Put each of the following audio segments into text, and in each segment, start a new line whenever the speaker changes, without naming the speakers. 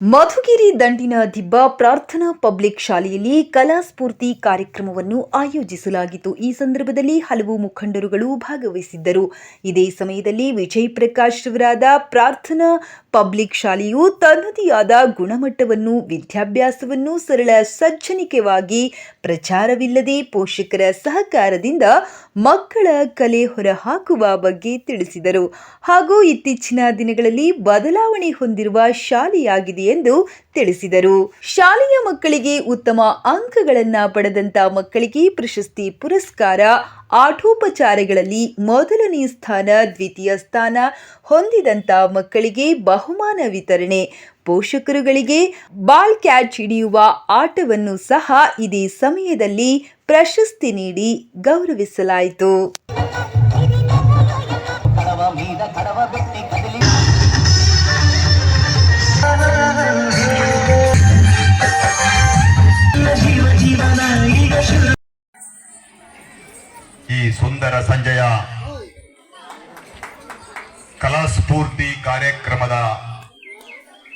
ಮಧುಗಿರಿ ದಂಡಿನ ದಿಬ್ಬ ಪ್ರಾರ್ಥನಾ ಪಬ್ಲಿಕ್ ಶಾಲೆಯಲ್ಲಿ ಕಲಾ ಸ್ಫೂರ್ತಿ ಕಾರ್ಯಕ್ರಮವನ್ನು ಆಯೋಜಿಸಲಾಗಿತ್ತು. ಈ ಸಂದರ್ಭದಲ್ಲಿ ಹಲವು ಮುಖಂಡರುಗಳು ಭಾಗವಹಿಸಿದ್ದರು. ಇದೇ ಸಮಯದಲ್ಲಿ ವಿಜಯ್ ಪ್ರಕಾಶ್ ರವರಾದ ಪ್ರಾರ್ಥನಾ ಪಬ್ಲಿಕ್ ಶಾಲೆಯು ತನ್ನದೇ ಗುಣಮಟ್ಟವನ್ನು, ವಿದ್ಯಾಭ್ಯಾಸವನ್ನು ಸರಳ ಸಜ್ಜನಿಕೆವಾಗಿ ಪ್ರಚಾರವಿಲ್ಲದೆ ಪೋಷಕರ ಸಹಕಾರದಿಂದ ಮಕ್ಕಳ ಕಲೆ ಹೊರಹಾಕುವ ಬಗ್ಗೆ ತಿಳಿಸಿದರು. ಹಾಗೂ ಇತ್ತೀಚಿನ ದಿನಗಳಲ್ಲಿ ಬದಲಾವಣೆ ಹೊಂದಿರುವ ಶಾಲೆಯಾಗಿದೆ ಎಂದು ತಿಳಿಸಿದರು. ಶಾಲೆಯ ಮಕ್ಕಳಿಗೆ ಉತ್ತಮ ಅಂಕಗಳನ್ನ ಪಡೆದಂತ ಮಕ್ಕಳಿಗೆ ಪ್ರಶಸ್ತಿ ಪುರಸ್ಕಾರ. ಆಠೋಪಚಾರಗಳಲ್ಲಿ ಮೊದಲನೇ ಸ್ಥಾನ, ದ್ವಿತೀಯ ಸ್ಥಾನ ಹೊಂದಿದಂತ ಮಕ್ಕಳಿಗೆ ಬಹುಮಾನ ವಿತರಣೆ. ಪೋಷಕರುಗಳಿಗೆ ಬಾಲ್ ಕ್ಯಾಚ್ ಹಿಡಿಯುವ ಆಟವನ್ನು ಸಹ ಇದೇ ಸಮಯದಲ್ಲಿ ಪ್ರಶಸ್ತಿ ನೀಡಿ ಗೌರವಿಸಲಾಯಿತು.
ಈ ಸುಂದರ ಸಂಜೆಯ ಕಲಾಸ್ಫೂರ್ತಿ ಕಾರ್ಯಕ್ರಮದ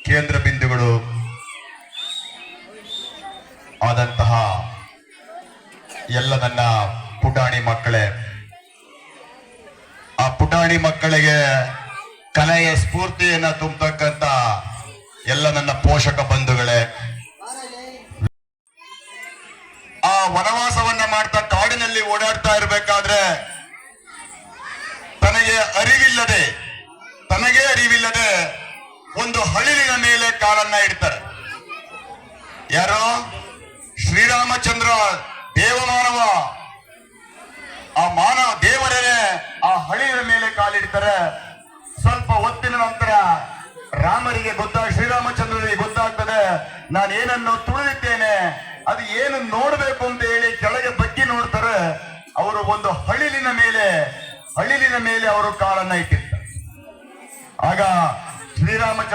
ಕೇಂದ್ರ ಬಿಂದುಗಳು ಆದಂತಹ ಎಲ್ಲ ನನ್ನ ಪುಟಾಣಿ ಮಕ್ಕಳೇ, ಆ ಪುಟಾಣಿ ಮಕ್ಕಳಿಗೆ ಕಲೆಯ ಸ್ಫೂರ್ತಿಯನ್ನ ತುಂಬತಕ್ಕಂತ ಎಲ್ಲ ನನ್ನ ಪೋಷಕ ಬಂಧುಗಳೇ, ಆ ವನವಾಸವನ್ನ ಮಾಡ್ತಾ ಕಾಡಿನಲ್ಲಿ ಓಡಾಡ್ತಾ ಇರಬೇಕಾದ್ರೆ ತನಗೆ ಅರಿವಿಲ್ಲದೆ ತನಗೆ ಅರಿವಿಲ್ಲದೆ ಒಂದು ಹಳಿಲಿನ ಮೇಲೆ ಕಾಲನ್ನ ಇಡ್ತಾರೆ. ಯಾರು? ಶ್ರೀರಾಮಚಂದ್ರ ದೇವಮಾನವ. ಆ ಮಾನವ ದೇವರೇ ಆ ಹಳಿಯ ಮೇಲೆ ಕಾಲಿಡ್ತಾರೆ. ಸ್ವಲ್ಪ ಹೊತ್ತಿನ ನಂತರ ರಾಮರಿಗೆ ಗೊತ್ತಾಗ ಶ್ರೀರಾಮಚಂದ್ರನಿಗೆ ಗೊತ್ತಾಗ್ತದೆ ನಾನು ಏನನ್ನು ತುಳಿದಿದ್ದೇನೆ ಅದು ಏನು ನೋಡ್ಬೇಕು ಅಂತ ಹೇಳಿ ಕೆಳಗೆ ಬಗ್ಗಿ ನೋಡ್ತಾರೆ, ಅವರು ಒಂದು ಹಳಿಲಿನ ಮೇಲೆ ಹಳಿಲಿನ ಮೇಲೆ ಅವರು ಕಾಲನ್ನ ಇಟ್ಟಿರ್ತಾರೆ. ಆಗ ಶ್ರೀರಾಮಚಂದ್ರ